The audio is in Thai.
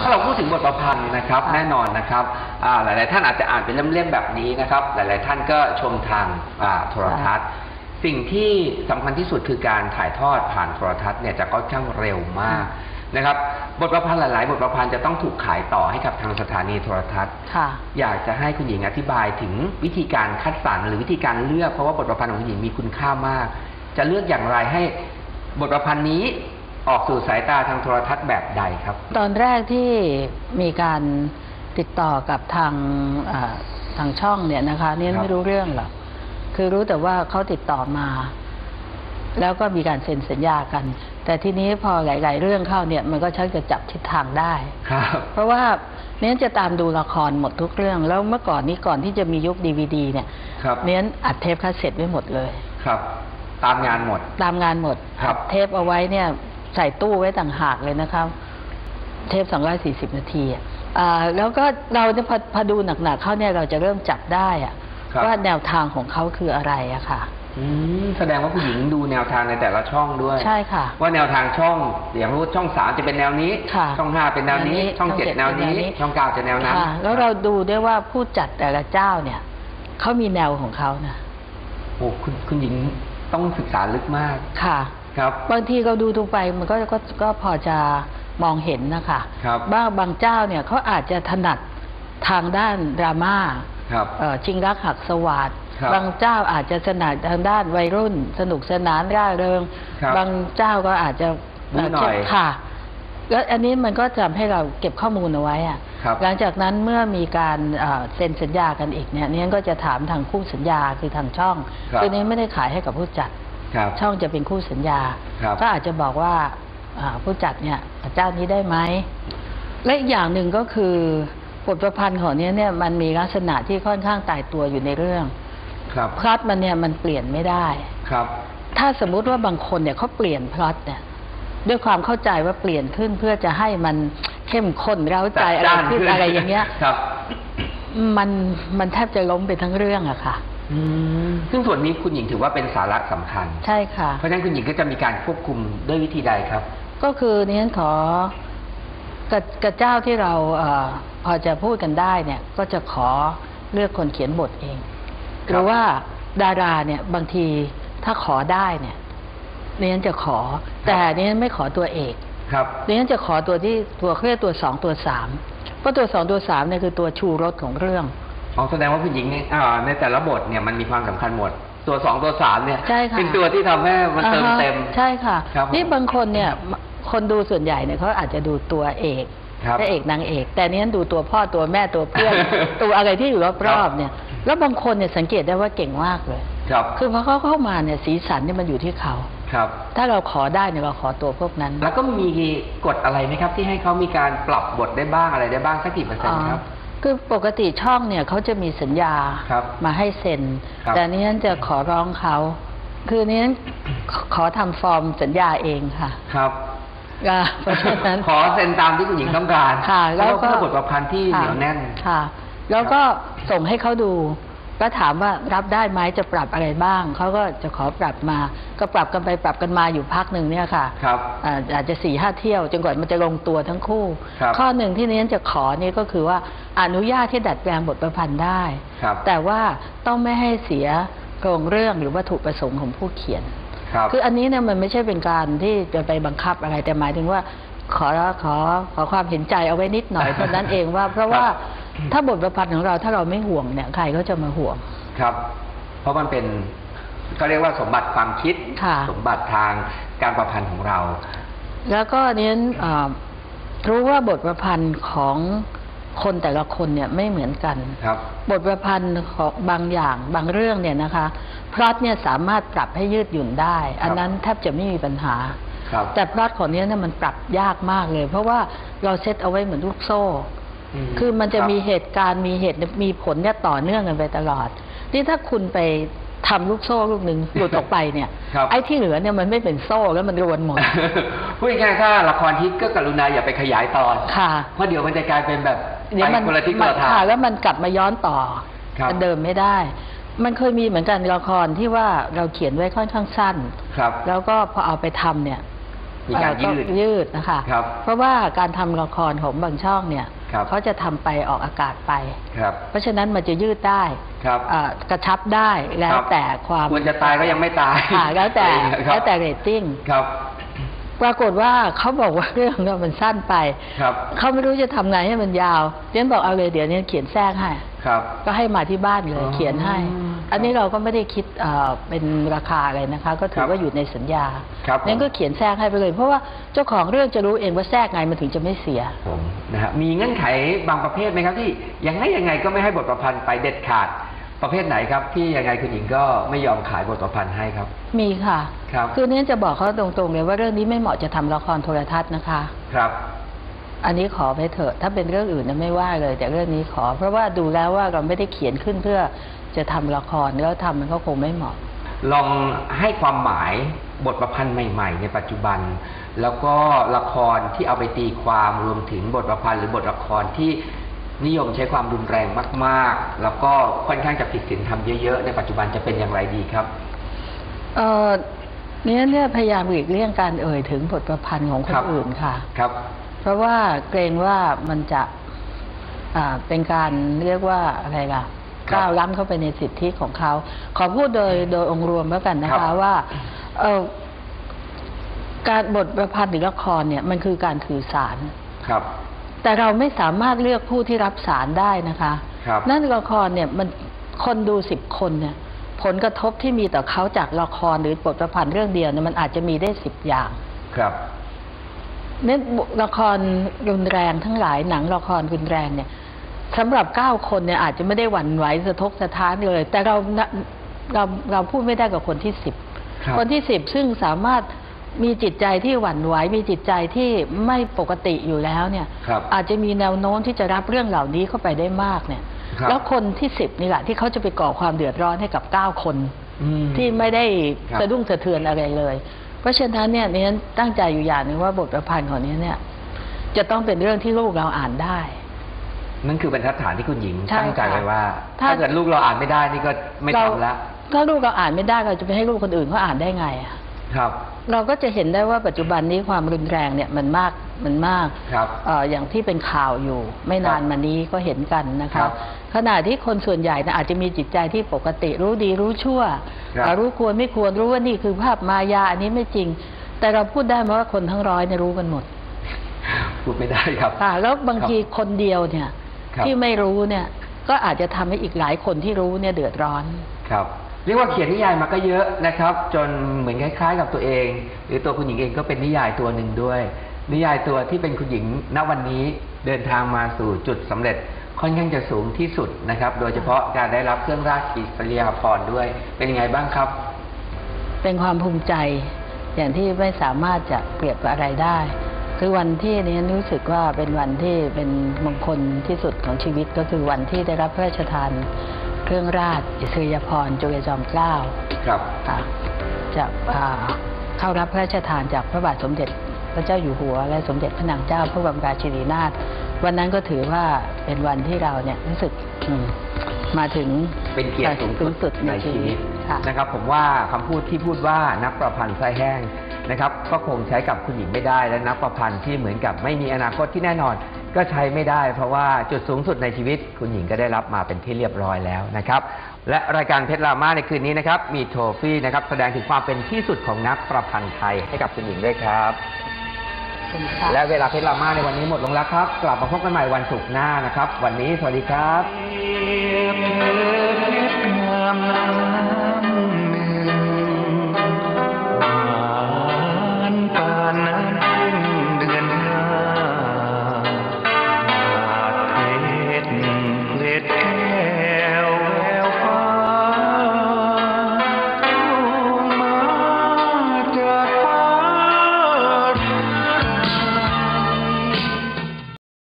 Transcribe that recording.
ถ้าเราพูดถึงบทประพันธ์นะครับค่ะแน่นอนนะครับอ่าหลาย ๆ ท่านอาจจะอ่านเป็นเล่มๆแบบนี้นะครับ หลาย ๆ ท่านก็ชมทางอ่าโทรทัศน์ สิ่งที่สำคัญที่สุดคือการถ่ายทอดผ่านโทรทัศน์เนี่ยจะค่อนข้างเร็วมาก นะครับบทประพันธ์หลายๆ บทประพันธ์จะต้องถูกขายต่อให้กับทางสถานีโทรทัศน์ ค่ะ อยากจะให้คุณหญิงอธิบายถึงวิธีการคัดสรรหรือวิธีการเลือกเพราะว่าบทประพันธ์ของคุณหญิงมีคุณค่ามาก จะเลือกอย่างไรให้บทประพันธ์นี้ออกสู่สายตาทางโทรทัศน์แบบใดครับ ตอนแรกที่มีการติดต่อกับทางอ่าทางช่องเนี่ยนะคะเนี่ยครับ ไม่รู้เรื่องหรอกคือรู้แต่ว่าเขาติดต่อมา แล้วก็มีการเซ็นสัญญากัน แต่ทีนี้พอหลาย ๆ เรื่องเข้าเนี่ยมันก็ชักจะจับทิศทางได้ ครับ เพราะว่าเน้นจะตามดูละครหมดทุกเรื่อง แล้วเมื่อก่อนนี้ก่อนที่จะมียุคดีวดีเนี่ยครับ เน้นอัดเทปคาสเซ็ตไว้หมดเลย ครับ ตามงานหมด ตามงานหมดครับ อัดเทปเอาไว้เนี่ยใส่ตู้ไว้ต่างหากเลยนะครับ เทป240นาทีอะอ่าแล้วก็เราจะพอพอดูหนัก ๆ เข้าเนี่ยเราจะเริ่มจับได้อะครับ ว่าแนวทางของเขาคืออะไรอะค่ะ อืมแสดงว่าผู้หญิงดูแนวทางในแต่ละช่องด้วย ใช่ค่ะ ว่าแนวทางช่องอย่างรู้ช่องสามจะเป็นแนวนี้ ค่ะช่องห้าเป็นแนวนี้ แนวนี้ช่องเจ็ดช่องเจ็ดแนวนี้เป็นแนวนี้ ช่องเก้าจะแนวนั้นค่ะ แล้วเราดูได้ว่าผู้จัดแต่ละเจ้าเนี่ยเขามีแนวของเขานะโอ้คุณคุณหญิงต้องศึกษาลึกมากค่ะ ครับ บางทีเราดูดูไปมันก็ก็ก็พอจะมองเห็นนะคะครับบ้างบางเจ้าเนี่ยเขาอาจจะถนัดทางด้านดราม่า ครับเอ่อชิงรักหักสวัสดครับบางเจ้าอาจจะถนัดทางด้านวัยรุ่น สนุกสนานร่าเริงครับบางเจ้าก็อาจจะนิดหน่อยเค่ะแล้วอันนี้มันก็จะทำให้เราเก็บข้อมูลเอาไว้อะครับหลังจากนั้นเมื่อมีการเอ่อเซ็นสัญญากันอีกเนี่ยเนี่ยก็จะถามทางคู่สัญญาคือทางช่องครับตัวนี้ไม่ได้ขายให้กับผู้จัดครับช่องจะเป็นคู่สัญญาครับก็อาจจะบอกว่าอ่าผู้จัดเนี่ยเจ้านี้ได้ไหมและอีกอย่างหนึ่งก็คือ บทประพันธ์ของเนี้ยเนี่ยมันมีลักษณะที่ค่อนข้างตายตัวอยู่ในเรื่อง ครับ พล็อตมันเนี่ยมันเปลี่ยนไม่ได้ ครับ ถ้าสมมุติว่าบางคนเนี่ยเขาเปลี่ยนพล็อตเนี่ย ด้วยความเข้าใจว่าเปลี่ยนขึ้นเพื่อจะให้มันเข้มข้นเร้าใจอะไรจัดจ้านขึ้นขึ้นอะไรอย่างเงี้ย ครับ มันมันแทบจะล้มไปทั้งเรื่องอะค่ะอืมซึ่งส่วนนี้คุณหญิงถือว่าเป็นสาระสำคัญ ใช่ค่ะ เพราะฉะนั้นคุณหญิงก็จะมีการควบคุมด้วยวิธีใดครับ ก็คือนี้ขอ กับกับเจ้าที่เราเออพอจะพูดกันได้เนี่ย ก็จะขอเลือกคนเขียนบทเองครับหรือว่าดาราเนี่ยบางทีถ้าขอได้เนี่ยนี้จะขอ แต่นี้ไม่ขอตัวเอกครับนี้จะขอตัวที่ตัวเครียกตัวสองตัวสามเพราะตัวสองตัวสามเนี่ยคือตัวชูรสของเรื่องอ๋อแสดงว่าผู้หญิงเนี่ยอ่าในแต่ละบทเนี่ยมันมีความสำคัญหมดตัวสองตัวสามเนี่ยใช่ค่ะเป็นตัวที่ทำให้มันเติมอ่าฮะเต็มใช่ค่ะครับผมนี่บางคนเนี่ย คนดูส่วนใหญ่เนี่ยเขาอาจจะดูตัวเอกครับพระเอกนางเอก แต่เนี้ดูตัวพ่อตัวแม่ตัวเพื่อนตัวอะไรที่อยู่รอบๆเนี่ย แล้วบางคนเนี่ยสังเกตได้ว่าเก่งมากเลย ครับคือพอเขาเข้ามาเนี่ยสีสันเนี่ยมันอยู่ที่เขาครับ ถ้าเราขอได้เนี่ยเราขอตัวพวกนั้น แล้วก็มีกฎอะไรไหมครับ ที่ให้เขามีการปรับบทได้บ้างอะไรได้บ้างสักกี่เปอร์เซ็นต์ครับอ๋อคือปกติช่องเนี่ยเขาจะมีสัญญาครับมาให้เซ็นครับแต่อันนี้จะขอร้องเขา คืออันนี้ขขอทำฟอร์มสัญญาเองค่ะ ครับอ่า เพราะฉะนั้นขอเซ็นตามที่คุณหญิงต้องการค่ะ แล้วก็เพื่อบทประพันธ์ที่เหนียวแน่นค่ะ แล้วก็ส่งให้เขาดู ก็ถามว่ารับได้ไหมจะปรับอะไรบ้าง เขาก็จะขอปรับมา ก็ปรับกันไปปรับกันมาอยู่พักหนึ่งเนี่ยค่ะ ครับอ่าอาจจะสี่ห้าเที่ยวจนกว่ามันจะลงตัวทั้งคู่ครับข้อหนึ่งที่นี้จะขอนี่ก็คือว่าอนุญาตที่ดัดแปลงบทประพันธ์ได้ครับแต่ว่าต้องไม่ให้เสียโครงเรื่องหรือวัตถุประสงค์ของผู้เขียน ครับคืออันนี้เนี่ยมันไม่ใช่เป็นการที่จะไปบังคับอะไรแต่หมายถึงว่าขอขอขอความเห็นใจเอาไว้นิดหน่อยเท่านั้นเองว่า เพราะว่าครับถ้าบทประพันธ์ของเราถ้าเราไม่ห่วงเนี่ยใครก็จะมาห่วงครับ เพราะมันเป็นก็เรียกว่าสมบัติความคิดค่ะสมบัติทางการประพันธ์ของเรา แล้วก็เน้นเอ่อรู้ว่าบทประพันธ์ของ คนแต่ละคนเนี่ยไม่เหมือนกันครับ บทประพันธ์ของบางอย่างบางเรื่องเนี่ยนะคะพล็อตเนี่ยสามารถปรับให้ยืดหยุ่นได้ อันนั้นแทบจะไม่มีปัญหาครับแต่พล็อตของเนี้ยเนี่ยมันปรับยากมากเลย เพราะว่าเราเซตเอาไว้เหมือนลูกโซ่อืมคือมันจะครับมีเหตุการณ์มีเหตุมีผลเนี่ยต่อเนื่องกันไปตลอด นี่ถ้าคุณไปทำลูกโซ่ลูกหนึ่งหลุดออกไปเนี่ยครับไอ้ที่เหลือเนี่ยมันไม่เป็นโซ่แล้วมันรวนหมดพูดง่ายๆถ้าละครฮิตก็กรุณาอย่าไปขยายตอนค่ะเพราะเดี๋ยวมันจะกลายเป็นแบบ เดี๋ยวไปมันคนละทิศคนละทาง ค่ะแล้วมันกลับมาย้อนต่อครับ อันเดิมไม่ได้ มันเคยมีเหมือนกันละครที่ว่าเราเขียนไว้ค่อนข้างสั้น ครับ แล้วก็พอเอาไปทำเนี่ยมีการเอ่อยืดยืดนะคะ ครับเพราะว่าการทำละครของบางช่องเนี่ยครับ เขาจะทำไปออกอากาศไป ครับ เพราะฉะนั้นมันจะยืดได้ครับเอ่อกระชับได้แล้วครับแต่ความควรจะตายก็ยังไม่ตายค่ะแล้วแต่ครับ แล้วแต่เรตติ้ง ครับ ปรากฏว่าเขาบอกว่าเรื่องเนี่ยมันสั้นไปครับเขาไม่รู้จะทำไงให้มันยาวเจนบอกเอาเลยเดี๋ยวนี้เขียนแทรกให้ ครับ ก็ให้มาที่บ้านเลย อ๋อเขียนให้ อันนี้เราก็ไม่ได้คิดเอ่อเป็นราคาอะไรนะคะ ก็ถืครัอบว่าอยู่ในสัญญาครับผม นั้นก็เขียนแทรกให้ไปเลย เพราะว่าเจ้าของเรื่องจะรู้เองว่าแทรกไงมันถึงจะไม่เสีย ผมนะฮะมีเงื่อนไขบางประเภทไหมครับที่ยังไงยังไงก็ไม่ให้บทประพันธ์ไปเด็ดขาด ประเภทไหนครับที่ยังไงคุณหญิงก็ไม่ยอมขายบทประพันธ์ให้ครับ มีค่ะครับอเนี่ยจะบอกเขาตรงๆเลยว่าเรื่องนี้ไม่เหมาะจะทำละครโทรทัศน์นะคะครับ อันนี้ขอไปเถอะ ถ้าเป็นเรื่องอื่นนะไม่ว่าเลย แต่เรื่องนี้ขอ เพราะว่าดูแล้วว่าเราไม่ได้เขียนขึ้นเพื่อจะทำละครแล้วทำมันก็คงไม่เหมาะ ลองให้ความหมายบทประพันธ์ใหม่ ๆ ในปัจจุบัน แล้วก็ละครที่เอาไปตีความรวมถึงบทประพันธ์หรือบทละครที่ นิยมใช้ความรุนแรงมาก ๆ แล้วก็ค่อนข้างจะผิดศีลธรรมเยอะ ๆ ในปัจจุบันจะเป็นอย่างไรดีครับ เออเนี่ยเนี่ยพยายามหลีกเลี่ยงการเอ่ยถึงบทประพันธ์ของคคนรับอื่นค่ะครับ เพราะว่าเกรงว่ามันจะอ่าเป็นการเรียกว่าอะไรล่ะครับก้าวล้ำเข้าไปในสิทธิของเขา ขอพูดโดยโดยองค์รวมแล้วกันนะครัคะบว่า เออการบทประพันธ์หรือละครเนี่ยมันคือการถือสารครับ แต่เราไม่สามารถเลือกผู้ที่รับสารได้นะคะครับนั่นละครเนี่ยมันคนดูสิบคนเนี่ยผลกระทบที่มีต่อเขาจากละครหรือบทประพันธ์เรื่องเดียวเนี่ยมันอาจจะมีได้สิบอย่าง ครับเนี่ยละครรุนแรงทั้งหลายหนังละครรุนแรงเนี่ยสำหรับเก้าคนเนี่ยอาจจะไม่ได้หวั่นไหวสะทกสะท้านเลย แต่เราเราเราพูดไม่ได้กับคนที่สิบครับคนที่สิบซึ่งสามารถ มีจิตใจที่หวั่นไหวมีจิตใจที่ไม่ปกติอยู่แล้วเนี่ยครับอาจจะมีแนวโน้มที่จะรับเรื่องเหล่านี้เข้าไปได้มากเนี่ยครับแล้วคนที่สิบนี่แหละที่เขาจะไปก่อความเดือดร้อนให้กับเก้าคนอืมที่ไม่ได้ครับสะดุ้งสะเทือนอะไรเลย เพราะฉะนั้นเนี่ยเนี่ยตั้งใจอยู่อย่างหนึ่งว่าบทประพันธ์ของเนี้เนี่ย จะต้องเป็นเรื่องที่ลูกเราอ่านได้นั่นคือบรรทัดฐานที่คุณหญิงใช่ตั้งใจไว้ว่าค่ะถ้าเกิดลูกเราอ่านไม่ได้นี่ก็ไม่เราทำละถ้าลูกเราอ่านไม่ได้เราจะไปให้ลูกคนอื่นเขาอ่านได้ไงอะ ครับ เราก็จะเห็นได้ว่าปัจจุบันนี้ความรุนแรงเนี่ยมันมากมันมากครับเอ่ออย่างที่เป็นข่าวอยู่ ไม่นานครับมานี้ก็เห็นกันนะครัคะบขณะที่คนส่วนใหญ่นะอาจจะมีจิตใจที่ปกติรู้ดีรู้ชั่วครับอ่ารู้ควรไม่ควรรู้ว่านี่คือภาพมายาอันนี้ไม่จริง แต่เราพูดได้ไหมว่าคนทั้งร้อยเนี่ยรู้กันหมด พูดไม่ได้ครับค่ะแล้วบางครับทีคนเดียวเนี่ยครับที่ไม่รู้เนี่ย ก็อาจจะทำให้อีกหลายคนที่รู้เนี่ยเดือดร้อนครับ เรียกว่าเขียนนิยายมาก็เยอะนะครับ จนเหมือนคล้าย ๆ กับตัวเอง หรือตัวคุณหญิงเองก็เป็นนิยายตัวหนึ่งด้วย นิยายตัวที่เป็นคุณหญิงณวันนี้เดินทางมาสู่จุดสำเร็จค่อนข้างจะสูงที่สุดนะครับ โดยเฉพาะการได้รับเครื่องราชอิสริยาภรณ์ด้วย เป็นยังไงบ้างครับ เป็นความภูมิใจ อย่างที่ไม่สามารถจะเปรียบอะไรได้ คือวันที่นี้รู้สึกว่าเป็นวันที่เป็นมงคลที่สุดของชีวิตก็คือวันที่ได้รับพระราชทาน เครื่องราชอิสริยาภรณ์จุลจอมเกล้าครับค่ะจากอ่าเข้ารับพระราชทานจากพระบาทสมเด็จพระเจ้าอยู่หัว และสมเด็จพระนางเจ้าพระบรมราชินีนาถวันนั้นก็ถือว่าเป็นวันที่เราเนี่ยรู้สึกอืมมาถึงเป็นเกียรติสูงสุดในชีวิตค่ะนะครับ ผมว่าคำพูดที่พูดว่านักประพันธ์ไส้แห้งนะครับ ก็คงใช้กับคุณหญิงไม่ได้และนักประพันธ์ที่เหมือนกับไม่มีอนาคตที่แน่นอน ก็ใช้ไม่ได้ เพราะว่าจุดสูงสุดในชีวิต คุณหญิงก็ได้รับมาเป็นที่เรียบร้อยแล้วนะครับ และรายการเพชรลามาในคืนนี้นะครับ มีโทฟี่นะครับแสดงถึงความเป็นที่สุดของนักประพันธ์ไทยให้กับคุณหญิงด้วยครับขอบคุณค่ะและเวลาเพชรลามาในวันนี้หมดลงแล้วครับ กลับมาพบกันใหม่วันศุกร์หน้านะครับ วันนี้สวัสดีครับ